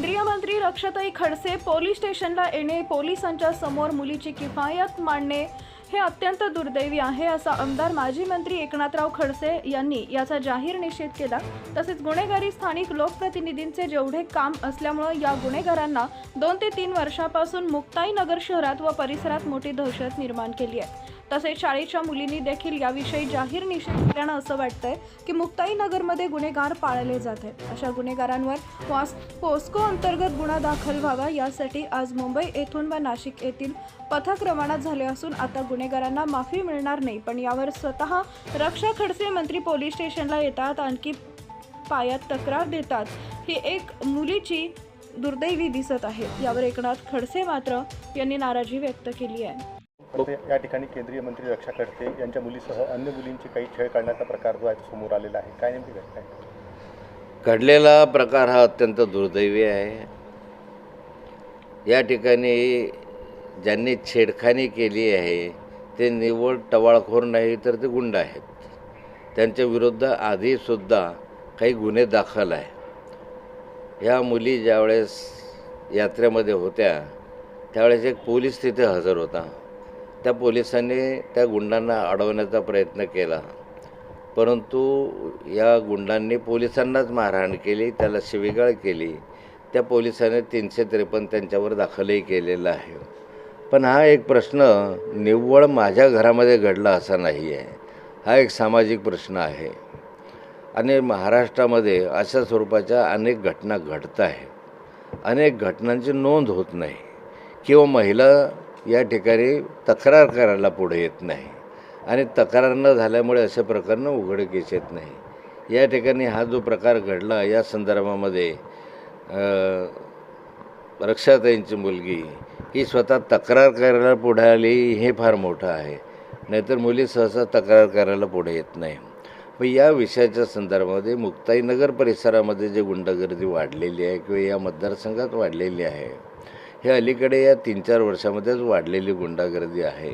केंद्रीय मंत्री रक्षताई खडसे पोलीस स्टेशनला येणे पोलिसांच्या समोर मुलीची किफायत मांडणे हे अत्यंत दुर्दैवी आहे असा आमदार माजी मंत्री एकनाथराव खडसे यांनी याचा जाहीर निषेध केला. तसेच गुन्हेगारी स्थानिक लोकप्रतिनिधींचे जेवढे काम असल्यामुळं या गुन्हेगारांना दोन ते तीन वर्षापासून मुक्ताई नगर शहरात व परिसरात मोठी दहशत निर्माण केली आहे. तसेच शाळेच्या मुलींनी देखील याविषयी जाहीर निषेध केल्यानं असं वाटतंय की मुक्ताई नगरमध्ये गुन्हेगार पाळले जात आहेत. अशा गुन्हेगारांवर वास पोस्को अंतर्गत गुन्हा दाखल व्हावा यासाठी आज मुंबई येथून व नाशिक येथील पथक रवाना झाले असून आता गुन्हेगारांना माफी मिळणार नाही. पण यावर स्वतः रक्षा खडसे मंत्री पोलीस स्टेशनला येतात आणखी पायात तक्रार देतात. ही एक मुलीची दुर्दैवी दिसत आहे. यावर एकनाथ खडसे मात्र यांनी नाराजी व्यक्त केली आहे. या ठिकाणी केंद्रीय मंत्री रक्षा करते. यांच्या मुलीसह अन्य मुलींची काही छळ काढण्याचा प्रकार जो आहे समोर आलेला आहे. काय नेमकी घटना आहे? घडलेला प्रकार हा अत्यंत दुर्दैवी आहे. या ठिकाणी ज्यांनी छेडखानी केली आहे ते निव्वळ टवाळखोर नाही तर ते गुंड आहेत. त्यांच्या विरुद्ध आधीसुद्धा काही गुन्हे दाखल आहे. ह्या मुली ज्यावेळेस यात्रेमध्ये होत्या त्यावेळेस एक पोलीस तिथे हजर होता. त्या पोलिसांनी त्या गुंडांना अडवण्याचा प्रयत्न केला. परंतु या गुंडांनी पोलिसांनाच मारहाण केली त्याला शिवीगाळ केली. त्या पोलिसाने तीनशे त्रेपन्न त्यांच्यावर दाखलही केलेला आहे. पण हा एक प्रश्न निव्वळ माझ्या घरामध्ये घडला असा नाही आहे हा एक सामाजिक प्रश्न आहे. आणि महाराष्ट्रामध्ये अशा स्वरूपाच्या अनेक घटना घडत आहे अनेक घटनांची नोंद होत नाही. किंवा महिला या ठिकाणी तक्रार करायला पुढे येत नाही. आणि तक्रार न झाल्यामुळे अशा प्रकारनं उघडकीस येत नाही. या ठिकाणी हा जो प्रकार घडला या संदर्भामध्ये रक्षाताईंची मुलगी ही स्वतः तक्रार करायला पुढे आली हे फार मोठं आहे. नाहीतर मुली सहसा तक्रार करायला पुढे येत नाही. मग या विषयाच्या संदर्भामध्ये मुक्ताईनगर परिसरामध्ये जे गुंडगर्दी वाढलेली आहे किंवा या मतदारसंघात वाढलेली आहे हे अलीकडे या तीन चार वर्षामध्येच वाढलेली गुंडागर्दी आहे.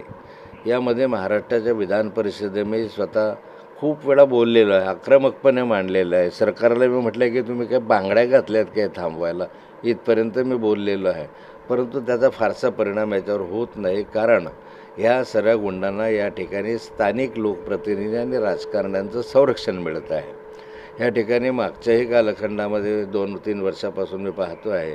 यामध्ये महाराष्ट्राच्या विधान परिषदेमध्ये स्वतः खूप वेळा बोललेलो आहे आक्रमकपणे मांडलेलं आहे. सरकारला मी म्हटलं की तुम्ही काय बांगड्या घातल्यात काय थांबवायला? इथपर्यंत मी बोललेलो आहे. परंतु त्याचा फारसा परिणाम याच्यावर होत नाही कारण ह्या सगळ्या गुंडांना या ठिकाणी स्थानिक लोकप्रतिनिधी आणि राजकारण्यांचं संरक्षण मिळत आहे. या ठिकाणी मागच्याही कालखंडामध्ये दोन तीन वर्षापासून मी पाहतो आहे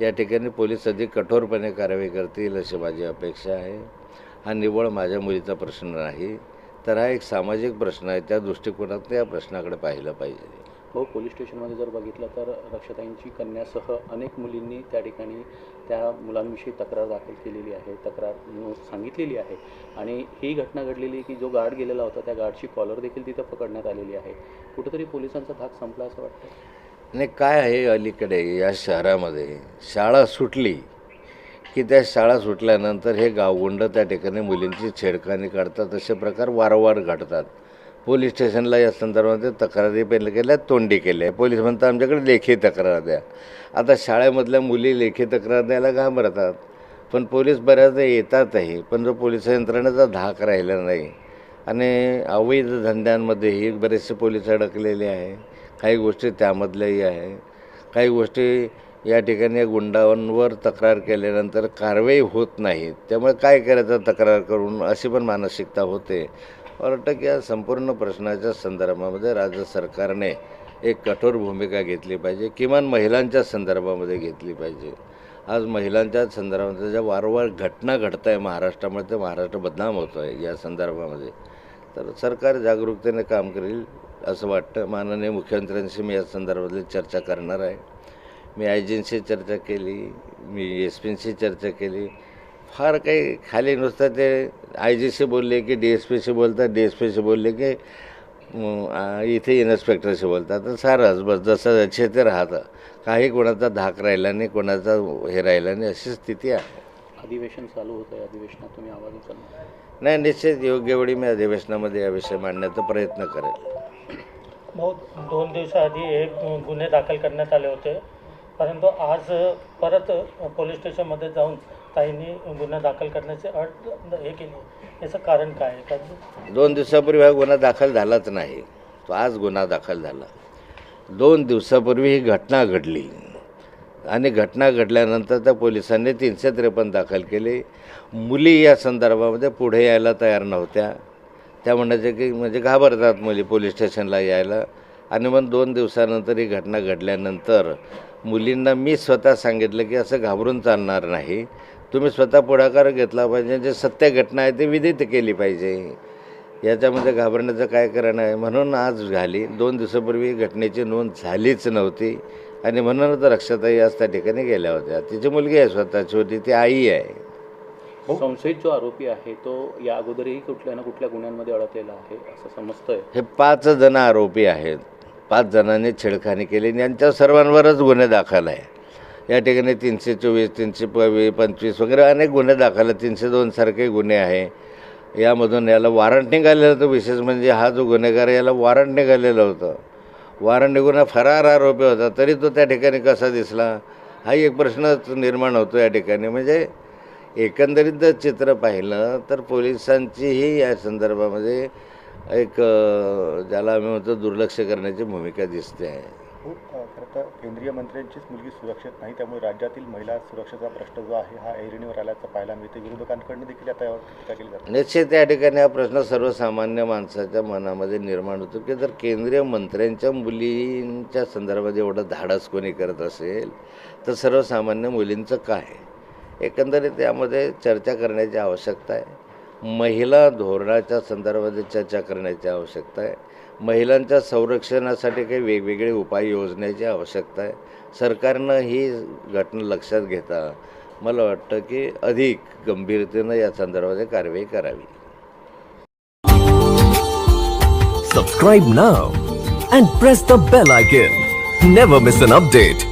या ठिकाणी पोलीस अधिक कठोरपणे कारवाई करतील अशी माझी अपेक्षा आहे. हा निव्वळ माझ्या मुलीचा प्रश्न नाही तर हा एक सामाजिक प्रश्न आहे. त्या दृष्टिकोनात या प्रश्नाकडे पाहिलं पाहिजे. हो पोलीस स्टेशनमध्ये जर बघितलं तर रक्षाताईंची कन्यासह अनेक मुलींनी त्या ठिकाणी त्या मुलांविषयी तक्रार दाखल केलेली आहे तक्रार सांगितलेली आहे. आणि ही घटना घडलेली की जो गार्ड गेलेला होता त्या गार्डची कॉलर देखील तिथं पकडण्यात आलेली आहे. कुठेतरी पोलिसांचा धाक संपला असं वाटतं? आणि काय आहे अलीकडे या शहरामध्ये? शाळा सुटली. की त्या शाळा सुटल्यानंतर हे गावगुंड त्या ठिकाणी मुलींची छेडखानी काढतात असे प्रकार वारंवार घडतात. पोलीस स्टेशनला या संदर्भामध्ये तक्रारी पण केल्या तोंडी केल्या. पोलीस म्हणतात आमच्याकडे लेखी तक्रार द्या. आता शाळेमधल्या मुली लेखी तक्रार द्यायला घाबरतात. पण पोलीस बऱ्याचदा येतातही पण जो पोलीस यंत्रणेचा धाक राहिला नाही. आणि अवैध धंद्यांमध्येही बरेचसे पोलीस अडकलेले आहे काही गोष्टी त्यामधल्याही आहे. काही गोष्टी या ठिकाणी गुंडांवर तक्रार केल्यानंतर कारवाई होत नाही. त्यामुळे काय करायचं तक्रार करून अशी पण मानसिकता होते. मला वाटतं की या संपूर्ण प्रश्नाच्या संदर्भामध्ये राज्य सरकारने एक कठोर भूमिका घेतली पाहिजे. किमान महिलांच्या संदर्भामध्ये घेतली पाहिजे. आज महिलांच्या संदर्भामध्ये ज्या वारंवार घटना घडत आहे महाराष्ट्रामध्ये ते महाराष्ट्र बदनाम होतो आहे या संदर्भामध्ये. तर सरकार जागरूकतेने काम करेल. असं वाटतं. माननीय मुख्यमंत्र्यांशी मी या संदर्भातली चर्चा करणार आहे. मी आय जींशी चर्चा केली मी एस पींशी चर्चा केली. फार काही खाली नुसतं ते आय जीशी बोलले की डी एस पीशी बोलतात डी एस पीशी बोलले की इथे इन्स्पेक्टरशी बोलतात. तर सारंच बस जसं जसे ते राहतं. काही कोणाचा धाक राहिला नाही कोणाचा हे राहिला नाही अशी स्थिती आहे. अधिवेशन चालू होतं अधिवेशनात तुम्ही आवाज नाही निश्चित योग्य वेळी मी अधिवेशनामध्ये या विषय मांडण्याचा प्रयत्न करेल. भाऊ दोन दिवसाआधी एक गुन्हे दाखल करण्यात आले होते. परंतु आज परत पोलीस स्टेशनमध्ये जाऊन ताईंनी गुन्हा दाखल करण्याची अट हे केली. याचं कारण काय आहे? का दोन दिवसापूर्वी हा गुन्हा दाखल झालाच नाही. तो आज गुन्हा दाखल झाला. दोन दिवसापूर्वी ही घटना घडली. आणि घटना घडल्यानंतर त्या पोलिसांनी तीनशे त्रेपन्न दाखल केले. मुली या संदर्भामध्ये पुढे यायला तयार नव्हत्या. त्या म्हणायचे की म्हणजे घाबरतात मुली पोलीस स्टेशनला यायला. आणि मग दोन दिवसानंतर ही घटना घडल्यानंतर मुलींना मी स्वतः सांगितलं की असं घाबरून चालणार नाही. तुम्ही स्वतः पुढाकार घेतला पाहिजे. जे सत्य घटना आहे ते विदित केली पाहिजे. याच्यामध्ये घाबरण्याचं काय कारण आहे? म्हणून आज झाली. दोन दिवसापूर्वी घटनेची नोंद झालीच नव्हती. आणि म्हणूनच रक्षाताई आज त्या ठिकाणी गेल्या होत्या. तिची मुलगी आहे स्वतःची. होती ती आई आहे. संशयित जो आरोपी आहे तो या अगोदरही कुठल्या ना कुठल्या गुन्ह्यांमध्ये अडकलेला आहे असं समजतंय. हे पाच जण आरोपी आहेत. पाच जणांनी छेडखानी केली आणि यांच्या सर्वांवरच गुन्हे दाखल आहे. या ठिकाणी तीनशे चोवीस तीनशे पवी पंचवीस वगैरे अनेक गुन्हे दाखल आहेत. तीनशे दोन सारखे गुन्हे आहे. यामधून याला वॉरंट निघालेलं होतं. विशेष म्हणजे हा जो गुन्हेगार याला वॉरंट निघालेलं होतं. वॉरंट निघून हा फरार आरोपी होता. तरी तो त्या ठिकाणी कसा दिसला? हा एक प्रश्नच निर्माण होतो या ठिकाणी. म्हणजे एकंदरीत जर चित्र पाहिलं तर पोलिसांचीही या संदर्भामध्ये एक ज्याला आम्ही म्हणतो दुर्लक्ष करण्याची भूमिका दिसते. आहे हो खरं तर केंद्रीय मंत्र्यांचीच मुलगी सुरक्षित नाही त्यामुळे राज्यातील महिला सुरक्षेचा प्रश्न जो आहे हा ऐरणीवर आल्याचं पाहायला मिळते विरोधकांकडनं देखील आता यावर टीका केली जाते. निश्चित या ठिकाणी हा प्रश्न सर्वसामान्य माणसाच्या मनामध्ये निर्माण होतो की जर केंद्रीय मंत्र्यांच्या मुलींच्या संदर्भात एवढं धाडस कोणी करत असेल तर सर्वसामान्य मुलींचं काय? एकंदरीत यामध्ये चर्चा करण्याची आवश्यकता आहे. महिला धोरणाच्या संदर्भात चर्चा करण्याची आवश्यकता आहे. महिलांच्या संरक्षणासाठी काही वेगवेगळे उपाय योजण्याची आवश्यकता आहे. सरकारनं ही घटना लक्षात घेता मला वाटतं की अधिक गंभीरतेनं या संदर्भात कारवाई करावी. Subscribe now and press the bell icon never miss an update